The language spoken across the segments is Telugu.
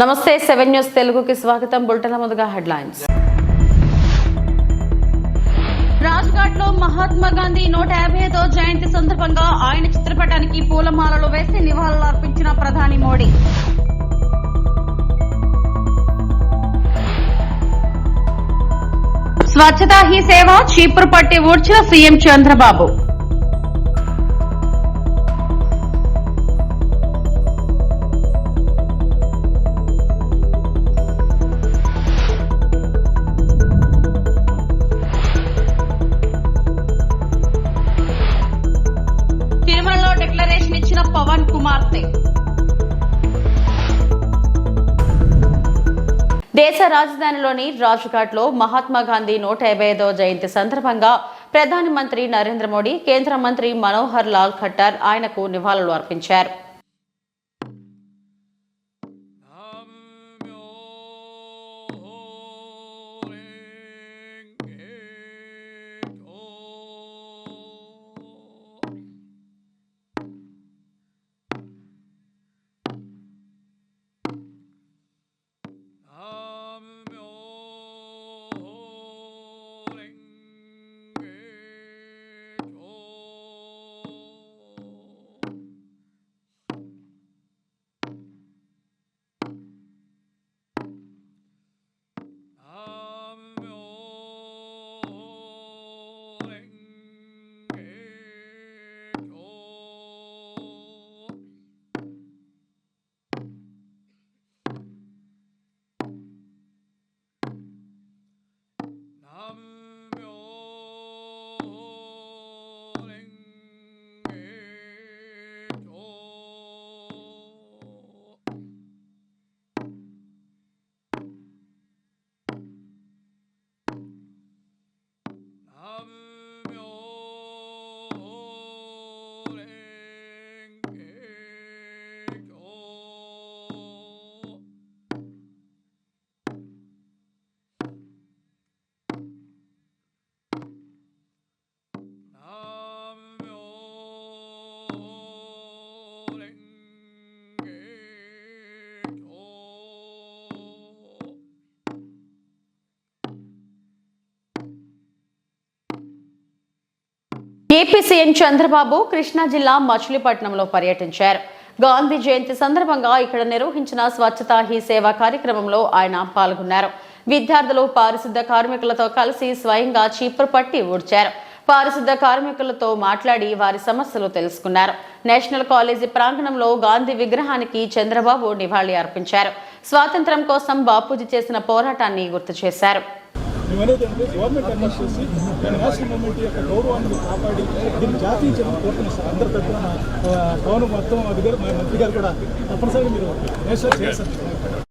నమస్తే సెవెన్ న్యూస్ తెలుగుకి స్వాగతం. బులెటిన్ ముందుగా హెడ్లైన్స్. రాజ్ఘాట్లో మహాత్మా గాంధీ నూట యాభై ఐదో జయంతి సందర్భంగా ఆయన చిత్రపటానికి పూలమాలలు వేసి నివాళులు అర్పించిన ప్రధాని మోడీ. స్వచ్ఛతా హీ సేవ చీపురు పట్టి ఊడ్చిన సీఎం చంద్రబాబు. దేశ రాజధానిలోని రాజ్ఘాట్లో మహాత్మా గాంధీ నూట యాభై ఐదవ జయంతి సందర్భంగా ప్రధానమంత్రి నరేంద్ర మోడీ కేంద్ర మంత్రి మనోహర్ లాల్ ఖట్టర్ ఆయనకు నివాళులు అర్పించారు. ఏపీ సీఎం చంద్రబాబు కృష్ణా జిల్లా మచిలీపట్నంలో పర్యటించారు. గాంధీ జయంతి సందర్భంగా ఇక్కడ నిర్వహించిన స్వచ్ఛతా హీ సేవ కార్యక్రమంలో ఆయన పాల్గొన్నారు. విద్యార్థులు పారిశుద్ధ కార్మికులతో కలిసి స్వయంగా చీపురు పట్టి ఊడ్చారు. పారిశుద్ధ కార్మికులతో మాట్లాడి వారి సమస్యలు తెలుసుకున్నారు. నేషనల్ కాలేజీ ప్రాంగణంలో గాంధీ విగ్రహానికి చంద్రబాబు నివాళి అర్పించారు. స్వాతంత్ర్యం కోసం బాపూజీ చేసిన పోరాటాన్ని గుర్తు చేశారు. మేమనేది గవర్నమెంట్ అరెస్ట్ చేసి నేను నేషనల్ మూమెంట్ యొక్క గౌరవాన్ని కాపాడి దీన్ని జాతీయ చర్యలు కోరుతున్నాను అందరి తరఫున మా, పవన్ మొత్తం అది గారు మా మంత్రి గారు కూడా తప్పనిసరిగా మీరు నేషనల్ చేస్తారు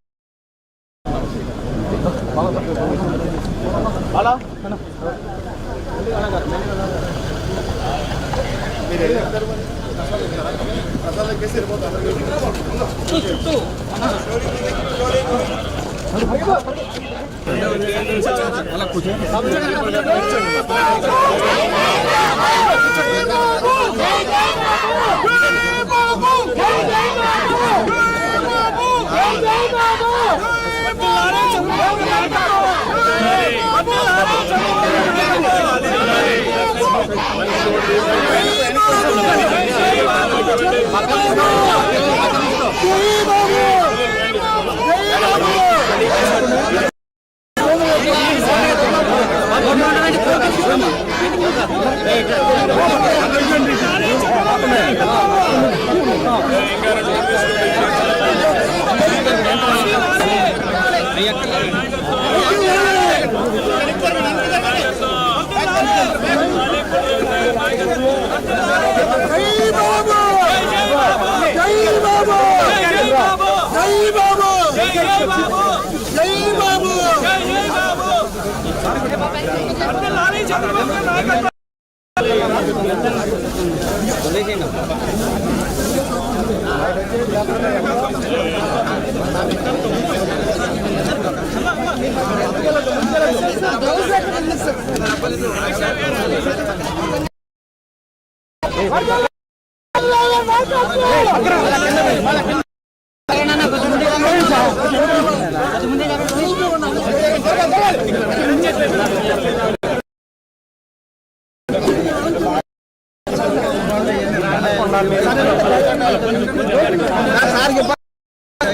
சாருக்கு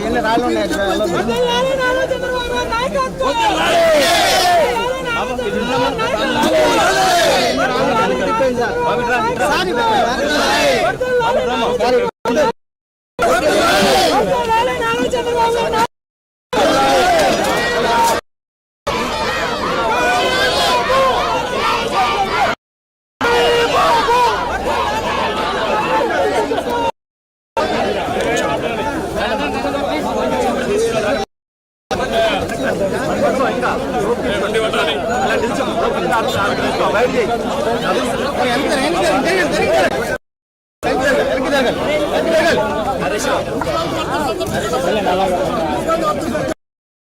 என்ன ரால் ஒன்று ఇంకా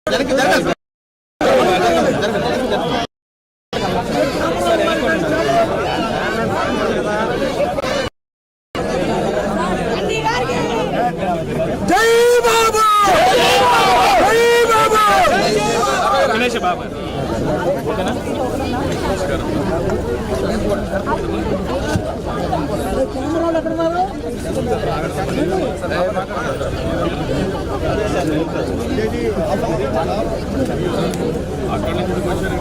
எனக்கு தரங்கள் అక్కడ నుంచి వచ్చారు.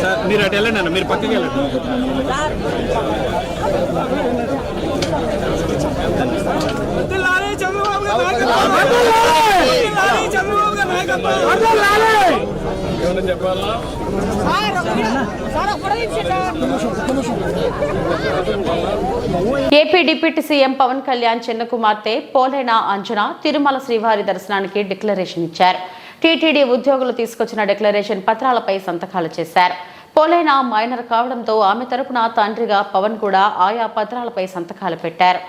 సార్ మీరు అటు వెళ్ళండి అన్న మీరు పక్కకి వెళ్ళండి. ఏమన్నా చెప్పాలా? AP deputy CM Pawan Kalyan చిన్న కుమార్తె పోలైన అంజన తిరుమల శ్రీవారి దర్శనానికి డిక్లరేషన్ ఇచ్చారు. టీటీడీ ఉద్యోగులు తీసుకొచ్చిన డిక్లరేషన్ పత్రాలపై సంతకాలు చేశారు. పోలైన మైనర్ కావడంతో ఆమె తరపున తండ్రిగా పవన్ కూడా ఆయా పత్రాలపై సంతకాలు పెట్టారు.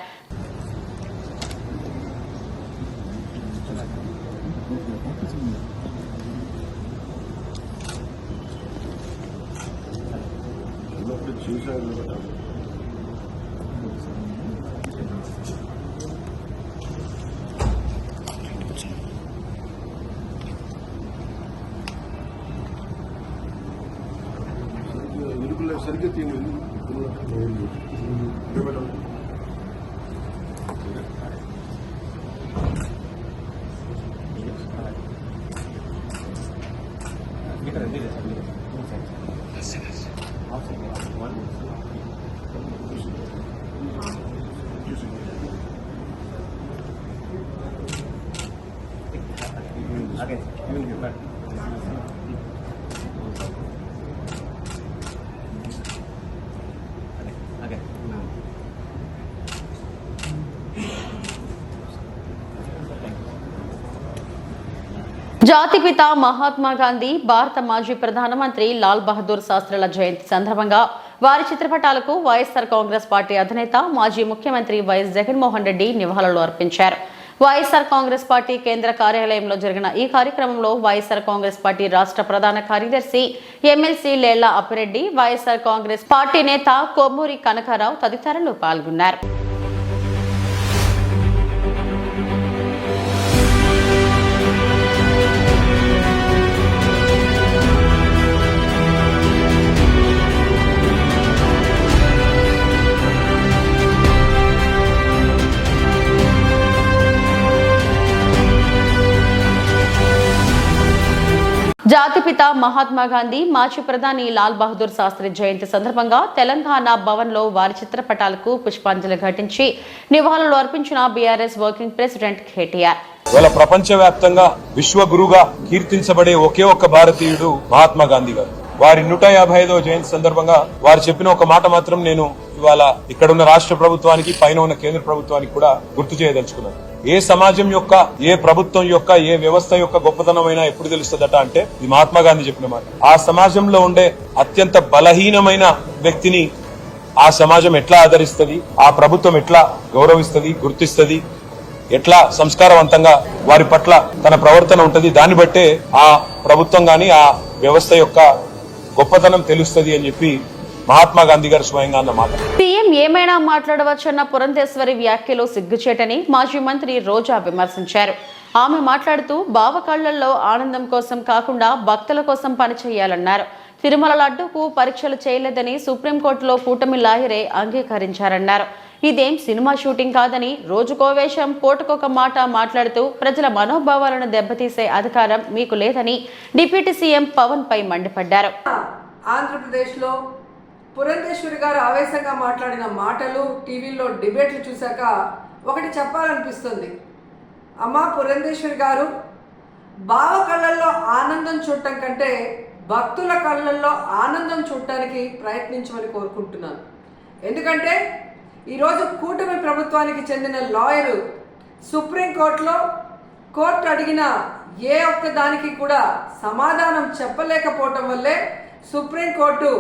జాతిపిత మహాత్మా గాంధీ భారత మాజీ ప్రధానమంత్రి లాల్ బహదూర్ శాస్త్రుల జయంతి సందర్భంగా వారి చిత్రపటాలకు వైఎస్ఆర్ కాంగ్రెస్ పార్టీ అధినేత మాజీ ముఖ్యమంత్రి వైఎస్ జగన్మోహన్ రెడ్డి నివాళులు అర్పించారు. వైఎస్ఆర్ కాంగ్రెస్ పార్టీ కేంద్ర కార్యాలయంలో జరిగిన ఈ కార్యక్రమంలో వైఎస్ఆర్ కాంగ్రెస్ పార్టీ రాష్ట్ర ప్రధాన కార్యదర్శి MLC Lella Appireddy YSR Congress party నేత కొమ్మూరి కనకారావు తదితరులు పాల్గొన్నారు. జాతిపిత మహాత్మా గాంధీ మాజీ ప్రధాని లాల్ బహదూర్ శాస్త్రి జయంతి సందర్భంగా తెలంగాణ భవన్లో వారి చిత్రపటాలకు పుష్పాంజలి ఘటించి నివాళులు అర్పించిన బీఆర్ఎస్ వర్కింగ్ ప్రెసిడెంట్ కేటీఆర్. ఇవాళ ప్రపంచవ్యాప్తంగా విశ్వగురుగా కీర్తించబడే ఒకే ఒక్క భారతీయుడు మహాత్మా గాంధీ గారు. వారి నూట యాభై ఐదవ జయంతి సందర్భంగా వారు చెప్పిన ఒక మాట మాత్రం నేను ఇవాళ ఇక్కడ ఉన్న రాష్ట్ర ప్రభుత్వానికి పైన ఉన్న కేంద్ర ప్రభుత్వానికి కూడా గుర్తు చేయదలుచుకున్నాను. ఏ సమాజం యొక్క ఏ ప్రభుత్వం యొక్క ఏ వ్యవస్థ యొక్క గొప్పతనమైనా ఎప్పుడు తెలుస్తుందట అంటే ఇది మహాత్మా గాంధీ చెప్పిన మాట. ఆ సమాజంలో ఉండే అత్యంత బలహీనమైన వ్యక్తిని ఆ సమాజం ఎట్లా ఆదరిస్తుంది ఆ ప్రభుత్వం ఎట్లా గౌరవిస్తుంది గుర్తిస్తుంది ఎట్లా సంస్కారవంతంగా వారి పట్ల తన ప్రవర్తన ఉంటుంది దాన్ని బట్టే ఆ ప్రభుత్వం గాని ఆ వ్యవస్థ యొక్క గొప్పతనం తెలుస్తుంది అని చెప్పి మహాత్మా గాంధీ గారు స్వయంగా అన్న మాట. సీఎం ఏమైనా మాట్లాడవచ్చన్న పురంధేశ్వరి వ్యాఖ్యలు సిగ్గుచేటని మాజీ మంత్రి రోజా విమర్శించారు. ఆమె మాట్లాడుతూ బావ కళ్ళల్లో ఆనందం కోసం కాకుండా భక్తుల కోసం పనిచేయాలన్నారు తిరుమల లడ్డూకు పరీక్షలు చేయలేదని సుప్రీంకోర్టులో కూటమి లాయరే అంగీకరించారన్నారు. ఇదేం సినిమా షూటింగ్ కాదని రోజుకో వేషం పూటకొక మాట మాట్లాడుతూ ప్రజల మనోభావాలను దెబ్బతీసే అధికారం మీకు లేదని డిప్యూటీ సీఎం పవన్ పై మండిపడ్డారు. ఆంధ్రప్రదేశ్లో పురంధేశ్వరి గారు ఆవేశంగా మాట్లాడిన మాటలు టీవీలో డిబేట్లు చూశాక ఒకటి చెప్పాలనిపిస్తుంది. అమ్మా పురంధేశ్వరి గారు బావ కళ్ళల్లో ఆనందం చూడటం కంటే భక్తుల కళ్ళల్లో ఆనందం చూడటానికి ప్రయత్నించమని కోరుకుంటున్నాను. ఎందుకంటే ఈరోజు కూటమి ప్రభుత్వానికి చెందిన లాయరు సుప్రీంకోర్టులో కోర్టు అడిగిన ఏ ఒక్క దానికి కూడా సమాధానం చెప్పలేకపోవటం వల్లే సుప్రీంకోర్టు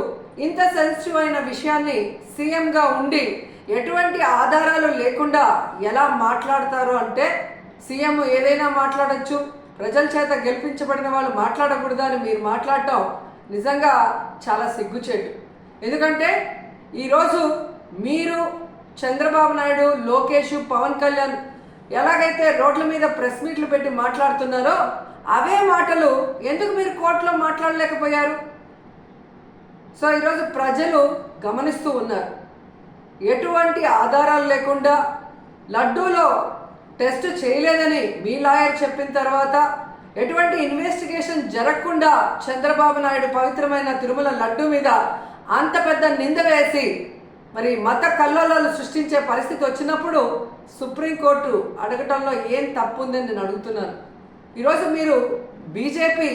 ఇంత సెన్సిటివ్ అయిన విషయాన్ని సీఎంగా ఉండి ఎటువంటి ఆధారాలు లేకుండా ఎలా మాట్లాడతారు అంటే సీఎం ఏదైనా మాట్లాడచ్చు. ప్రజల చేత గెలిపించబడిన వాళ్ళు మాట్లాడకూడదు అని మీరు మాట్లాడటం నిజంగా చాలా సిగ్గుచేటు. ఎందుకంటే ఈరోజు మీరు చంద్రబాబు నాయుడు లోకేష్ పవన్ కళ్యాణ్ ఎలాగైతే రోడ్ల మీద ప్రెస్ మీట్లు పెట్టి మాట్లాడుతున్నారో అవే మాటలు ఎందుకు మీరు కోర్టులో మాట్లాడలేకపోయారు? సో ఈరోజు ప్రజలు గమనిస్తూ ఉన్నారు. ఎటువంటి ఆధారాలు లేకుండా లడ్డూలో టెస్ట్ చేయలేదని మీ లాయర్ చెప్పిన తర్వాత ఎటువంటి ఇన్వెస్టిగేషన్ జరగకుండా చంద్రబాబు నాయుడు పవిత్రమైన తిరుమల లడ్డు మీద అంత పెద్ద నింద వేసి మరి మత కల్లోలాలు సృష్టించే పరిస్థితి వచ్చినప్పుడు సుప్రీంకోర్టు అడగటంలో ఏం తప్పు ఉందని నేను అడుగుతున్నాను. ఈరోజు మీరు బీజేపీ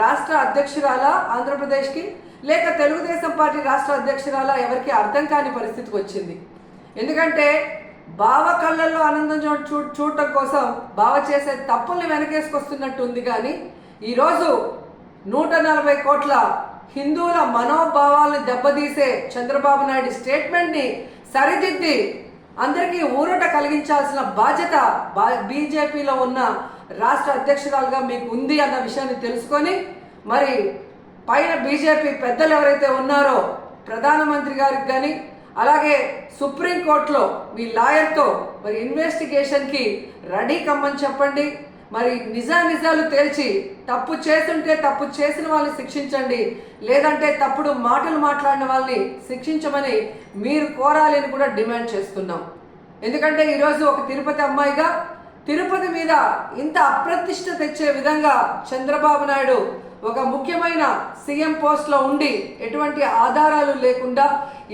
రాష్ట్ర అధ్యక్షురాలా ఆంధ్రప్రదేశ్కి? లేక తెలుగుదేశం పార్టీ రాష్ట్ర అధ్యక్షురాలా ఎవరికి అర్థం కాని పరిస్థితికి వచ్చింది. ఎందుకంటే బావ కళ్ళల్లో ఆనందం చూ చూడటం కోసం బావ చేసే తప్పుల్ని వెనకేసుకొస్తున్నట్టు ఉంది కానీ ఈరోజు నూట నలభై కోట్ల హిందువుల మనోభావాలను దెబ్బతీసే చంద్రబాబు నాయుడు స్టేట్మెంట్ని సరిదిద్ది అందరికీ ఊరట కలిగించాల్సిన బాధ్యత బా- బీజేపీలో ఉన్న రాష్ట్ర అధ్యక్షురాలుగా మీకు ఉంది అన్న విషయాన్ని తెలుసుకొని మరి పైన బీజేపీ పెద్దలు ఎవరైతే ఉన్నారో ప్రధానమంత్రి గారికి కానీ అలాగే సుప్రీంకోర్టులో మీ లాయర్తో మరి ఇన్వెస్టిగేషన్కి రెడీ కమ్మని చెప్పండి. మరి నిజా నిజాలు తేల్చి తప్పు చేస్తుంటే తప్పు చేసిన వాళ్ళని శిక్షించండి. లేదంటే తప్పుడు మాటలు మాట్లాడిన వాళ్ళని శిక్షించమని మీరు కోరాలని కూడా డిమాండ్ చేస్తున్నాం. ఎందుకంటే ఈరోజు ఒక తిరుపతి అమ్మాయిగా తిరుపతి మీద ఇంత అప్రతిష్ట తెచ్చే విధంగా చంద్రబాబు నాయుడు ఒక ముఖ్యమైన సీఎం పోస్ట్లో ఉండి ఎటువంటి ఆధారాలు లేకుండా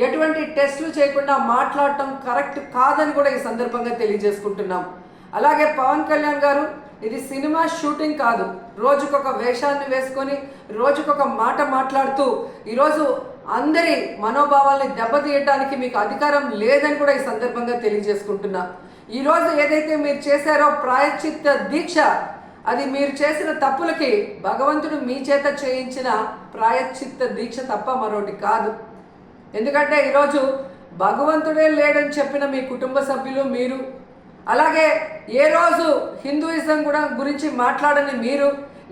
ఎటువంటి టెస్టులు చేయకుండా మాట్లాడటం కరెక్ట్ కాదని కూడా ఈ సందర్భంగా తెలియజేసుకుంటున్నాం. అలాగే పవన్ కళ్యాణ్ గారు ఇది సినిమా షూటింగ్ కాదు. రోజుకొక వేషాన్ని వేసుకొని రోజుకొక మాట మాట్లాడుతూ ఈరోజు అందరి మనోభావాల్ని దెబ్బతీయటానికి మీకు అధికారం లేదని కూడా ఈ సందర్భంగా తెలియజేసుకుంటున్నా. ఈరోజు ఏదైతే మీరు చేశారో ప్రాయశ్చిత్త దీక్ష అది మీరు చేసిన తప్పులకి భగవంతుడు మీ చేత చేయించిన ప్రాయశ్చిత్త దీక్ష తప్ప మరొకటి కాదు. ఎందుకంటే ఈరోజు భగవంతుడే లేడని చెప్పిన మీ కుటుంబ సభ్యులు మీరు అలాగే ఏ రోజు హిందూయిజం కూడా గురించి మాట్లాడని మీరు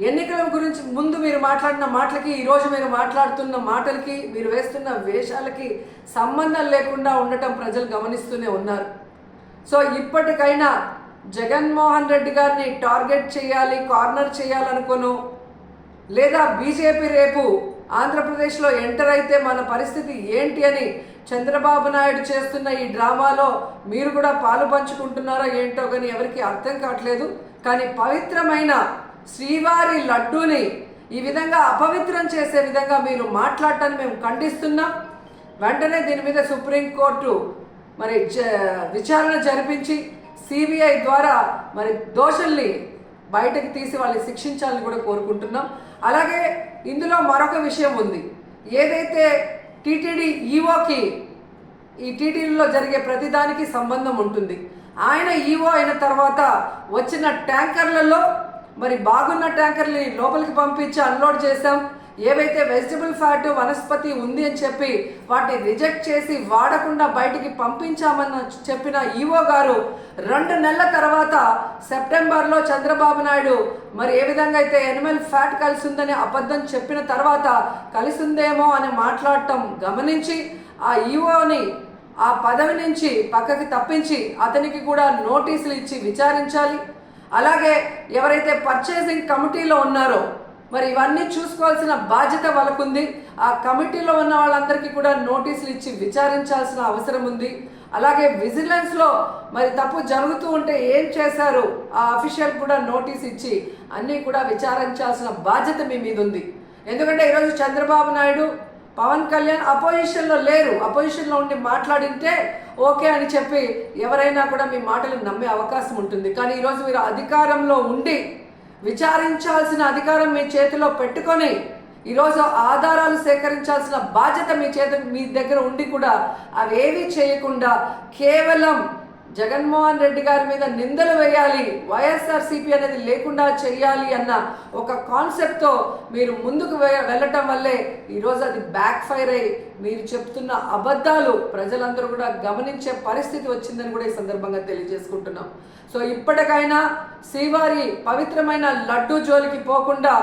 ఎన్నికల గురించి ముందు మీరు మాట్లాడిన మాటలకి ఈరోజు మీరు మాట్లాడుతున్న మాటలకి మీరు వేస్తున్న వేషాలకి సంబంధం లేకుండా ఉండటం ప్రజలు గమనిస్తూనే ఉన్నారు. సో ఇప్పటికైనా జగన్మోహన్ రెడ్డి గారిని టార్గెట్ చేయాలి కార్నర్ చేయాలనుకోను. లేదా బీజేపీ రేపు ఆంధ్రప్రదేశ్లో ఎంటర్ అయితే మన పరిస్థితి ఏంటి అని చంద్రబాబు నాయుడు చేస్తున్న ఈ డ్రామాలో మీరు కూడా పాలు పంచుకుంటున్నారో ఏంటో కానీ ఎవరికి అర్థం కావట్లేదు. కానీ పవిత్రమైన శ్రీవారి లడ్డూని ఈ విధంగా అపవిత్రం చేసే విధంగా మీరు మాట్లాడటాన్ని మేము ఖండిస్తున్నాం. వెంటనే దీని మీద సుప్రీంకోర్టు మరి విచారణ జరిపించి సిబిఐ ద్వారా మరి దోషుల్ని బయటకు తీసి వాళ్ళని శిక్షించాలని కూడా కోరుకుంటున్నాం. అలాగే ఇందులో మరొక విషయం ఉంది. ఏదైతే టీటీడీ ఈఓకి ఈ టీటీడీలో జరిగే ప్రతిదానికి సంబంధం ఉంటుంది. ఆయన ఈఓ అయిన తర్వాత వచ్చిన ట్యాంకర్లలో మరి బాగున్న ట్యాంకర్ని లోపలికి పంపించి అన్లోడ్ చేశాం. ఏవైతే వెజిటబుల్ ఫ్యాట్ వనస్పతి ఉంది అని చెప్పి వాటిని రిజెక్ట్ చేసి వాడకుండా బయటికి పంపించామని చెప్పిన ఈవో గారు రెండు నెలల తర్వాత సెప్టెంబర్లో చంద్రబాబు నాయుడు మరి ఏ విధంగా అయితే ఎనిమల్ ఫ్యాట్ కలిసి ఉందని అబద్ధం చెప్పిన తర్వాత కలిసి ఉందేమో అని మాట్లాడటం గమనించి ఆ ఈవోని ఆ పదవి నుంచి పక్కకి తప్పించి అతనికి కూడా నోటీసులు ఇచ్చి విచారించాలి. అలాగే ఎవరైతే పర్చేసింగ్ కమిటీలో ఉన్నారో మరి ఇవన్నీ చూసుకోవాల్సిన బాధ్యత వాళ్ళకుంది. ఆ కమిటీలో ఉన్న వాళ్ళందరికీ కూడా నోటీసులు ఇచ్చి విచారించాల్సిన అవసరం ఉంది. అలాగే విజిలెన్స్లో మరి తప్పు జరుగుతూ ఉంటే ఏం చేశారు? ఆ అఫీషియల్ కూడా నోటీస్ ఇచ్చి అన్నీ కూడా విచారించాల్సిన బాధ్యత మీ మీద ఉంది ఎందుకంటే ఈరోజు చంద్రబాబు నాయుడు పవన్ కళ్యాణ్ అపోజిషన్లో లేరు. అపోజిషన్లో ఉండి మాట్లాడింటే ఓకే అని చెప్పి ఎవరైనా కూడా మీ మాటలు నమ్మే అవకాశం ఉంటుంది. కానీ ఈరోజు మీరు అధికారంలో ఉండి విచారించాల్సిన అధికారం మీ చేతిలో పెట్టుకొని ఈరోజు ఆధారాలు సేకరించాల్సిన బాధ్యత మీ చేత మీ దగ్గర ఉండి కూడా అవేవి చేయకుండా కేవలం జగన్మోహన్ రెడ్డి గారి మీద నిందలు వేయాలి వైఎస్ఆర్సీపీ అనేది లేకుండా చేయాలి అన్న ఒక కాన్సెప్ట్తో మీరు ముందుకు వె- వెళ్ళటం వల్లే ఈరోజు అది బ్యాక్ ఫైర్ అయ్యి మీరు చెప్తున్న అబద్ధాలు ప్రజలందరూ కూడా గమనించే పరిస్థితి వచ్చిందని కూడా ఈ సందర్భంగా తెలియజేసుకుంటున్నాం. సో ఇప్పటికైనా శ్రీవారి పవిత్రమైన లడ్డు జోలికి పోకుండా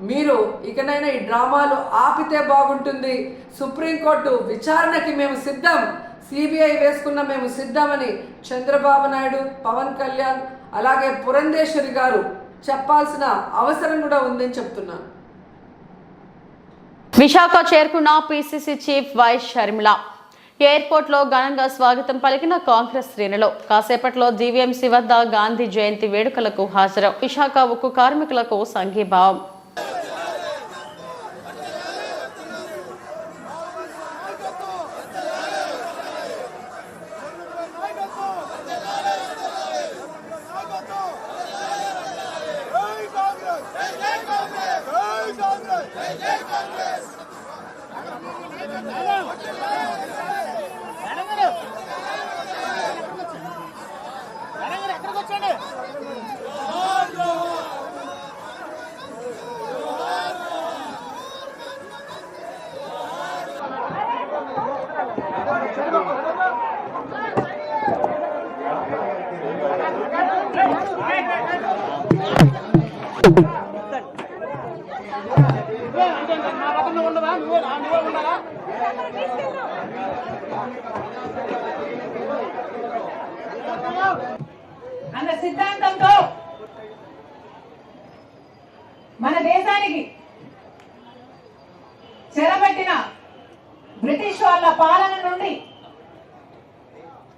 మీరు ఇకనైనా ఈ డ్రామాలు ఆపితే బాగుంటుంది. సుప్రీంకోర్టు విచారణకి మేము సిద్ధం. సిబిఐ వేసుకున్న మేము సిద్ధమని చంద్రబాబు నాయుడు పవన్ కళ్యాణ్ అలాగే పురంధేశ్వరి గారు చెప్పాల్సిన అవసరం కూడా ఉందని చెప్తున్నాను విశాఖ చేరుకున్న పిసిసి చీఫ్ వైస్ షర్మిల. ఎయిర్పోర్ట్లో ఘనంగా స్వాగతం పలికిన కాంగ్రెస్ శ్రేణులు. కాసేపట్లో జీవీఎంసీ వద్ద గాంధీ జయంతి వేడుకలకు హాజరు. విశాఖ ఉక్కు కార్మికులకు సంఘీభావం.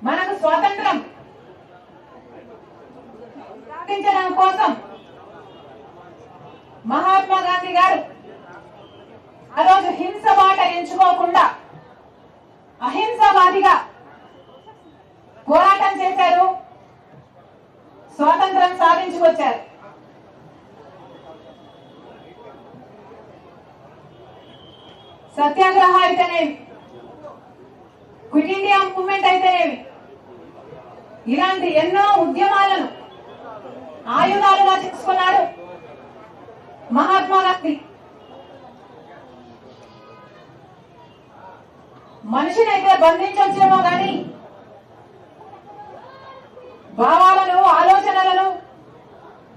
మనకు స్వాతంత్రం. సాధించడం కోసం మహాత్మా గాంధీ గారు ఆ రోజు హింస బాట ఎంచుకోకుండా అహింసవాదిగా పోరాటం చేశారు. స్వాతంత్రం సాధించుకొచ్చారు. సత్యాగ్రహ అయితేనేమి? క్విట్ ఇండియా మూవ్మెంట్ అయితేనేమి? ఇలాంటి ఎన్నో ఉద్యమాలను ఆయుధాలుగా చేసుకున్నాడు మహాత్మా గాంధీ. మనిషినైతే బంధించవచ్చేమో కానీ భావాలను ఆలోచనలను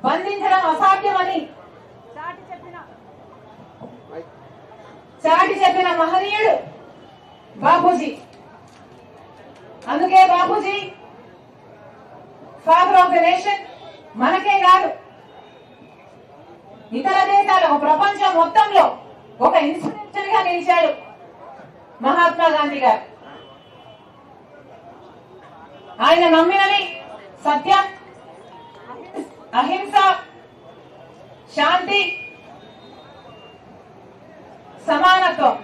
బంధించడం అసాధ్యమని చాటి చెప్పిన చాటి చెప్పిన మహనీయుడు బాపూజీ. అందుకే Bapuji father of the nation మనకే కాదు. ఇతర దేశాలకు ప్రపంచం మొత్తంలో ఒక ఇన్స్పిరేషన్గా నిలిచాడు మహాత్మా గాంధీ గారు. ఆయన నమ్మినవి సత్యం. అహింస శాంతి సమానత్వం.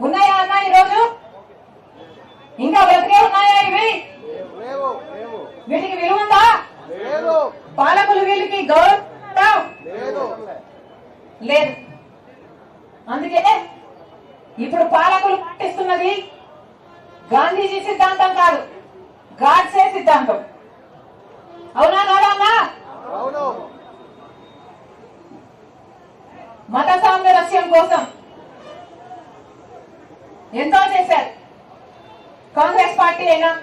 ఉన్నాయా అన్న ఈరోజు? ఇంకా బ్రతికే ఉన్నాయా ఇవి? వీటికి విలువ ఉందా? పాలకులు వీళ్ళకి గౌరవం? లేదు. అందుకే ఇప్పుడు పాలకులు పాటిస్తున్నది గాంధీజీ సిద్ధాంతం కాదు గాడ్సే సిద్ధాంతం. అవునా కాదా అమ్మా? మత సామరస్యం కోసం ఎంతో చేశారు. కాంగ్రెస్ పార్టీ అయినా మన దేశాన్ని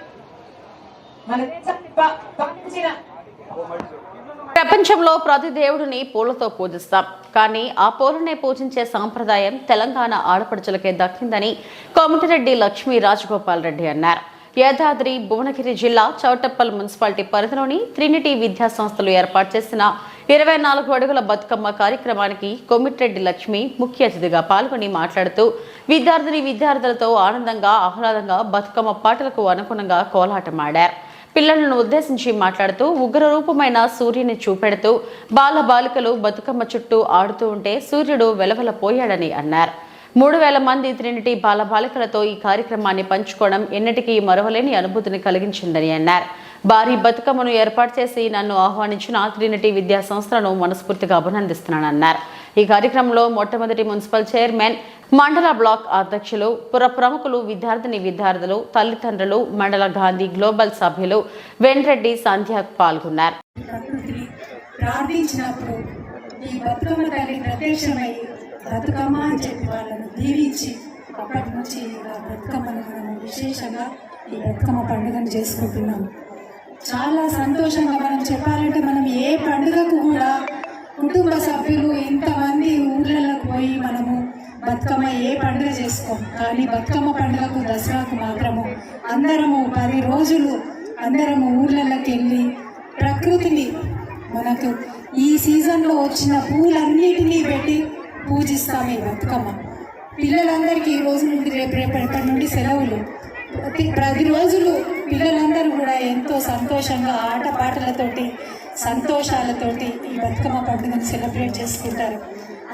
పా- పాలించిన ప్రపంచంలో ప్రతి దేవుడిని పూలతో పూజిస్తాం. కానీ ఆ పూలనే పూజించే సాంప్రదాయం తెలంగాణ ఆడపడుచులకే దక్కిందని కోమటిరెడ్డి లక్ష్మీ రాజగోపాల్ రెడ్డి అన్నారు. యాదాద్రి భువనగిరి జిల్లా చౌటప్పల్ మున్సిపాలిటీ పరిధిలోని ట్రినిటీ విద్యా సంస్థలు ఏర్పాటు చేసిన ఇరవై నాలుగు అడుగుల బతుకమ్మ కార్యక్రమానికి కొమిటిరెడ్డి లక్ష్మి ముఖ్య అతిథిగా పాల్గొని మాట్లాడుతూ విద్యార్థిని విద్యార్థులతో ఆనందంగా ఆహ్లాదంగా బతుకమ్మ పాటలకు అనుగుణంగా కోలాటమాడారు. పిల్లలను ఉద్దేశించి మాట్లాడుతూ ఉగ్రరూపమైన సూర్యుని చూపెడుతూ బాల బాలికలు బతుకమ్మ చుట్టూ ఆడుతూ ఉంటే సూర్యుడు వెలవెలపోయాడని అన్నారు. మూడు వేల మంది త్రినిటీ బాలబాలికలతో ఈ కార్యక్రమాన్ని పంచుకోవడం ఎన్నటికీ మరవలేని అనుభూతిని కలిగించిందని అన్నారు. భారీ బతుకమ్మను ఏర్పాటు చేసి నన్ను ఆహ్వానించిన త్రినిటీ విద్యా సంస్థలను మనస్ఫూర్తిగా అభినందిస్తున్నానన్నారు. ఈ కార్యక్రమంలో మొట్టమొదటి మున్సిపల్ చైర్మన్ మండల బ్లాక్ అధ్యక్షులు పుర ప్రముఖులు విద్యార్థిని విద్యార్థులు తల్లిదండ్రులు మండల గాంధీ గ్లోబల్ సభ్యులు వెండ్రెడ్డి సంధ్య పాల్గొన్నారు. ప్రార్థించినప్పుడు ఈ బతుకమ్మ తల్లి ప్రత్యక్షమై బతుకమ్మ అని చెప్పి వాళ్ళను దీవించి అప్పటి నుంచి ఇలా బతుకమ్మను విశేషంగా ఈ బతుకమ్మ పండుగను చేసుకుంటున్నాం. చాలా సంతోషంగా మనం చెప్పాలంటే మనం ఏ పండుగకు కూడా కుటుంబ సభ్యులు ఇంతమంది ఊర్లలో పోయి మనము బతుకమ్మ ఏ పండుగ చేసుకోం? కానీ బతుకమ్మ పండుగకు దసరాకు మాత్రము. అందరము పది రోజులు అందరము ఊర్లలోకి వెళ్ళి ప్రకృతిని మనకు ఈ సీజన్లో వచ్చిన పూలన్నిటినీ పెట్టి పూజిస్తాం ఈ బతుకమ్మ. పిల్లలందరికీ ఈ రోజు నుండి రేపు రేపటి నుండి సెలవులు. ప్రతి ప్రతి రోజులు పిల్లలందరూ కూడా ఎంతో సంతోషంగా ఆటపాటలతోటి సంతోషాలతోటి ఈ బతుకమ్మ పండుగను సెలబ్రేట్ చేసుకుంటారు.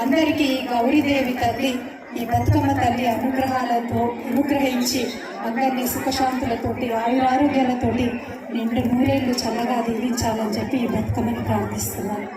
అందరికీ గౌరీదేవి తల్లి ఈ బతుకమ్మ తల్లి అనుగ్రహాలతో అనుగ్రహించి అందరినీ సుఖశాంతులతోటి ఆయురారోగ్యాలతోటి నిండు నూరేళ్ళు చల్లగా దీవించాలని చెప్పి ఈ బతుకమ్మని ప్రార్థిస్తున్నాను.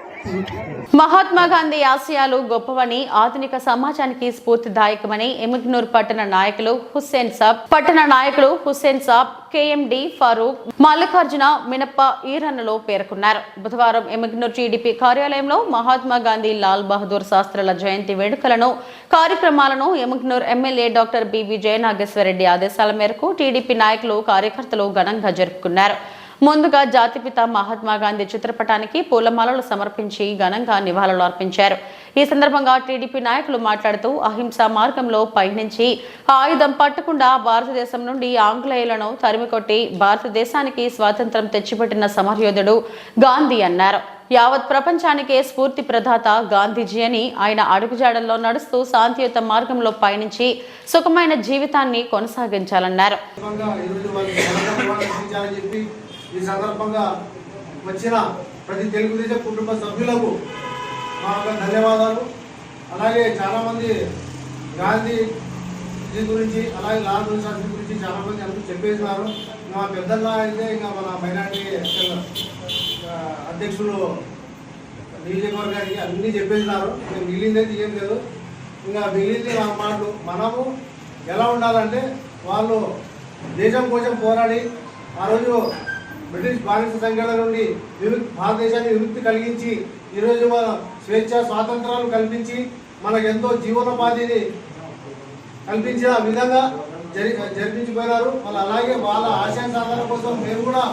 మహాత్మా గాంధీ ఆశయాలు గొప్పవని ఆధునిక సమాజానికి స్ఫూర్తిదాయకమని ఎమిగ్నూర్ పట్టణ నాయకులు హుస్సేన్ సాబ్ పట్టణ నాయకులు హుస్సేన్ సాబ్ కేఎండి ఫారూక్ మల్లికార్జున మినప్ప ఈరన్నలో పేర్కొన్నారు. బుధవారం ఎమిగ్నూర్ టీడీపీ కార్యాలయంలో మహాత్మా గాంధీ లాల్ బహదూర్ శాస్త్రుల జయంతి వేడుకలను కార్యక్రమాలను Yemmiganur MLA doctor BV Jayanageswarareddy ఆదేశాల మేరకు టీడీపీ నాయకులు కార్యకర్తలు ఘనంగా జరుపుకున్నారు. ముందుగా జాతిపిత మహాత్మా గాంధీ చిత్రపటానికి పూలమాలలు సమర్పించి ఘనంగా నివాళులు అర్పించారు. ఈ సందర్భంగా టీడీపీ నాయకులు మాట్లాడుతూ అహింసా మార్గంలో పయనించి ఆయుధం పట్టకుండా భారతదేశం నుండి ఆంగ్లేయులను తరిమికొట్టి భారతదేశానికి స్వాతంత్రం తెచ్చిపెట్టిన సమరయోధుడు గాంధీ అన్నారు. యావత్ ప్రపంచానికే స్ఫూర్తి ప్రదాత గాంధీజీ అని ఆయన అడుగుజాడల్లో నడుస్తూ శాంతియుత మార్గంలో పయనించి సుఖమైన జీవితాన్ని కొనసాగించాలన్నారు. ఈ సందర్భంగా వచ్చిన ప్రతి తెలుగుదేశం కుటుంబ సభ్యులకు మా యొక్క ధన్యవాదాలు. అలాగే చాలామంది గాంధీ జీ గురించి అలాగే లాల్ బహదూర్ శాస్త్రి గురించి చాలామంది అందరూ చెప్పేసినారు. మా పెద్దల్లా అయితే ఇంకా మన మైనార్టీ అధ్యక్షులు నియోజకవర్గానికి అన్నీ చెప్పేసినారు. ఇంకా మిగిలిందైతే ఏం లేదు. ఇంకా మిగిలింది మా మాటలు. మనము ఎలా ఉండాలంటే వాళ్ళు దేశం కోసం పోరాడి ఆ రోజు బ్రిటిష్ బానిస సంఘటన నుండి విముక్తి భారతదేశాన్ని విముక్తి కలిగించి ఈరోజు మన స్వేచ్ఛ స్వాతంత్రాలు కల్పించి మనకు ఎంతో జీవనోపాధిని కల్పించిన విధంగా జరి జరిపించిపోయినారు. వాళ్ళు అలాగే వాళ్ళ ఆశయ సాధన కోసం మేము కూడా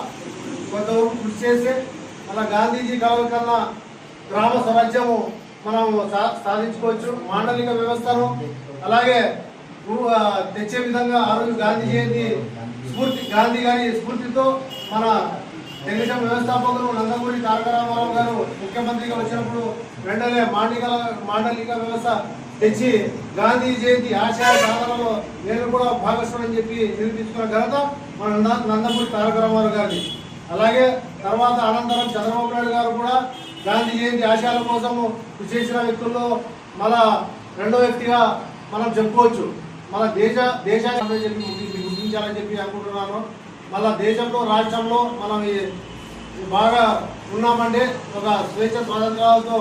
కొంతవరకు కృషి చేస్తే మన గాంధీజీ కాలం కన్నా గ్రామ స్వరాజ్యము మనం సా- సాధించుకోవచ్చు. మాండలిక వ్యవస్థను అలాగే తెచ్చే విధంగా ఆ రోజు గాంధీ జయంతి స్ఫూర్తి గాంధీ గారి స్ఫూర్తితో మన తెలుగుదేశం వ్యవస్థాపకులు నందమూరి తారక రామారావు గారు ముఖ్యమంత్రిగా వచ్చినప్పుడు వెంటనే మాండలిక మాండలిక వ్యవస్థ తెచ్చి గాంధీ జయంతి ఆశయ సాధనలో నేను కూడా భాగస్వామి చెప్పి నిరూపించుకున్న ఘనత మన నందమూరి తారక రామారావు గారిది. అలాగే తర్వాత అనంతరం చంద్రబాబు నాయుడు గారు కూడా గాంధీ జయంతి ఆశయాల కోసము కృషి చేసిన వ్యక్తుల్లో మన రెండో వ్యక్తిగా మనం చెప్పుకోవచ్చు. మన దేశ దేశాన్ని చెప్పి గుర్తించాలని చెప్పి అనుకుంటున్నాను. మళ్ళా దేశంలో రాష్ట్రంలో మనం బాగా ఉన్నామంటే ఒక స్వేచ్ఛ స్వాతంత్రాలతో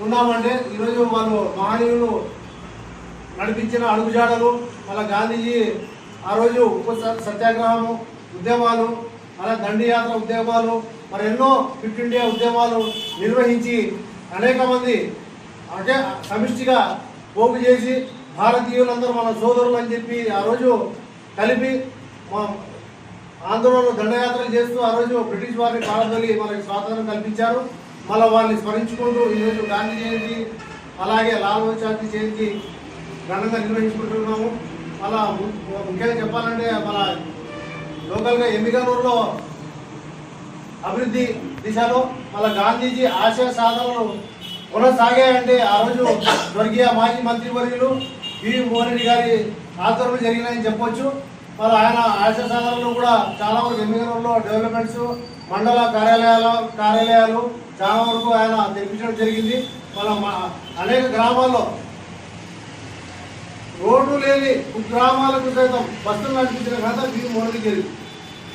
ఉన్నామంటే ఈరోజు వాళ్ళు మహనీయులు నడిపించిన అడుగుజాడలు మళ్ళీ గాంధీజీ ఆ రోజు ఉప్పు సత్యాగ్రహము ఉద్యమాలు అలా దండి యాత్ర ఉద్యమాలు మరి ఎన్నో ఫిట్ ఇండియా ఉద్యమాలు నిర్వహించి అనేక మంది అంటే సమిష్టిగా పోగు చేసి భారతీయులందరూ మన సోదరులు అని చెప్పి ఆ రోజు కలిపి ఆందోళనలు దండయాత్రలు చేస్తూ ఆ రోజు బ్రిటిష్ వారిని కాలదొలి మనకి స్వాతంత్రం కల్పించారు. మళ్ళీ వాళ్ళని స్మరించుకుంటూ ఈరోజు గాంధీ జయంతి అలాగే లాల్ బహదూర్ జయంతి ఘనంగా నిర్వహించుకుంటున్నాము. అలా ముఖ్యంగా చెప్పాలంటే మన లోకల్గా ఎమ్మిగనూరులో అభివృద్ధి దిశలో మళ్ళీ గాంధీజీ ఆశయ సాధనలు కొనసాగాయంటే ఆ రోజు స్వర్గీయ మాజీ మంత్రివర్యులు పివి మోహన్ రెడ్డి గారి ఆధ్వర్యంలో జరిగినాయని చెప్పొచ్చు. మరి ఆయన ఆశయ సాధనలు కూడా చాలా వరకు ఎమ్మిగనూరులో డెవలప్మెంట్స్ మండల కార్యాలయాల కార్యాలయాలు చాలా వరకు ఆయన తెప్పించడం జరిగింది. మన అనేక గ్రామాల్లో రోడ్డు లేని గ్రామాలకు సైతం బస్సులు నడిపించిన ఘనత పివి మోడీ జరిగింది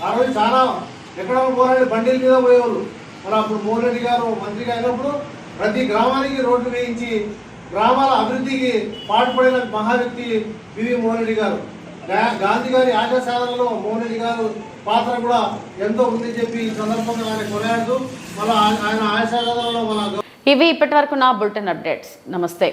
ఆ రోజు చాలా ఎక్కడ పోరాడి బండిల మీద పోయేవాళ్ళు. మరి అప్పుడు మోహన్ రెడ్డి గారు మంత్రిగా అయినప్పుడు ప్రతి గ్రామానికి రోడ్లు వేయించి గ్రామాల అభివృద్ధికి పాటుపడిన మహా వ్యక్తి పివి మోహన్ రెడ్డి గారు. గాంధీ గారి ఆశయ సాధనలో మోహన్ రెడ్డి గారు పాత్ర కూడా ఎంతో ఉందని చెప్పి ఈ సందర్భంగా ఆయన కొనియాడుతూ మన ఆయన ఆశయ సాధనలో మన ఇవి ఇప్పటి వరకు నా బులెటిన్ అప్డేట్స్. నమస్తే.